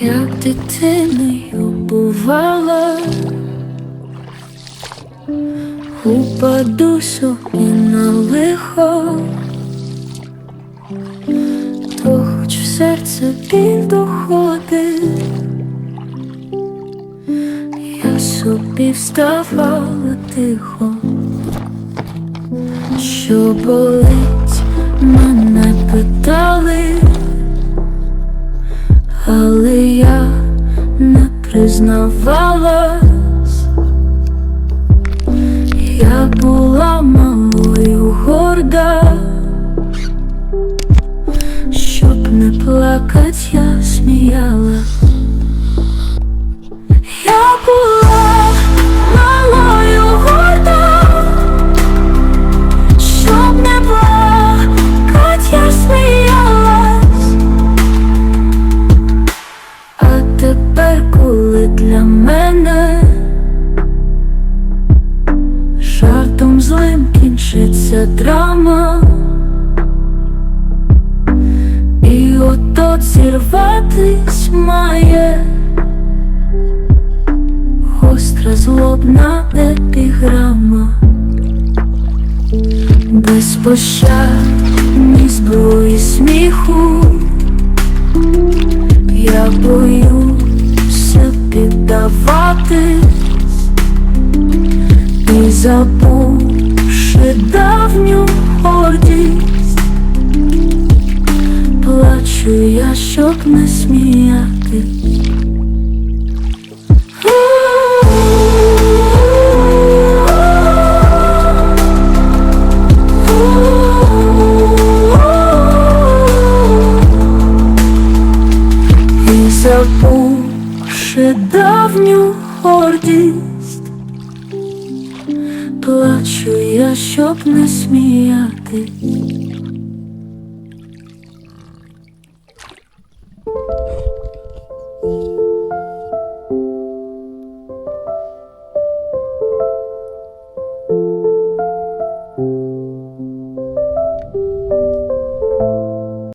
як дитиною бувала, упаду собі на лихо, то хоч в серце біль доходить, я собі вставала тихо, що болить, мене питали признавалась, я була малою горда, щоб не плакать, я сміялась. Драма, і от зірватись має. Гостра злобна епіграма, без пощад, ні зброї сміху. Я боюся піддаватись. І забувши давню гордість, плачу я, щоб не сміятись. Забувши давню гордість, плачу я, щоб не сміятись.